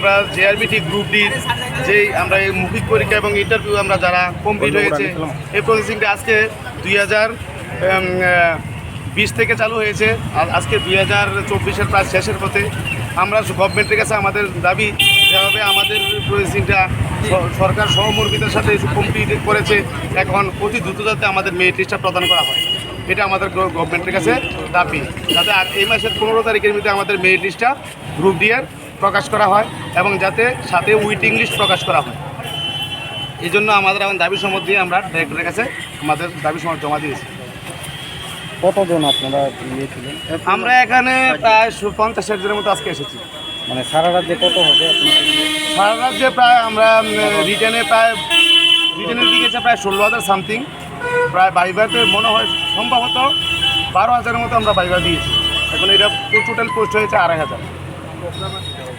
আমরা JRBT group ডির যেই আমরা এই মৌখিক পরীক্ষা এবং ইন্টারভিউ আমরা যারা কমপ্লিট হয়েছে এই প্রসেসিংটা আজকে দুই হাজার বিশ থেকে চালু হয়েছে। আর আজকে দুই হাজার চব্বিশের প্রায় শেষের পথে আমরা গভর্নমেন্টের কাছে আমাদের দাবি যেভাবে আমাদের প্রসেসিংটা সরকার সহমর্মিতার সাথে কমপ্লিট করেছে এখন অতি দ্রুত যাতে আমাদের মেরিট লিস্টটা প্রদান করা হয়। এটা আমাদের গভর্নমেন্টের কাছে দাবি। যাতে আর এই মাসের পনেরো তারিখের মধ্যে আমাদের মেরিট লিস্টটা গ্রুপ ডিয়ার প্রকাশ করা হয় এবং যাতে সাথে উইটিং লিস্ট প্রকাশ করা হয়। এই জন্য আমাদের এখন দাবি সমর্থ দিয়ে আমরা ডাইরেক্টরের কাছে আমাদের দাবি সমর্থ জমা দিয়েছি। কতজন আপনারা গিয়েছিলেন আমরা এখানে প্রায় পঞ্চাশ ষাট জনের মতো আজকে এসেছি। মানে সারা রাজ্যে কত হবে সারা রাজ্যে প্রায় আমরা রিটার্নে প্রায় রিটার্নের দিকে প্রায় ষোলো হাজার সামথিং প্রায় বাইবাতে মনে হয় সম্ভবত বারো হাজারের মতো আমরা বাইবা দিয়েছি। এখন এটা টোটাল পোস্ট হয়েছে আড়াই হাজার।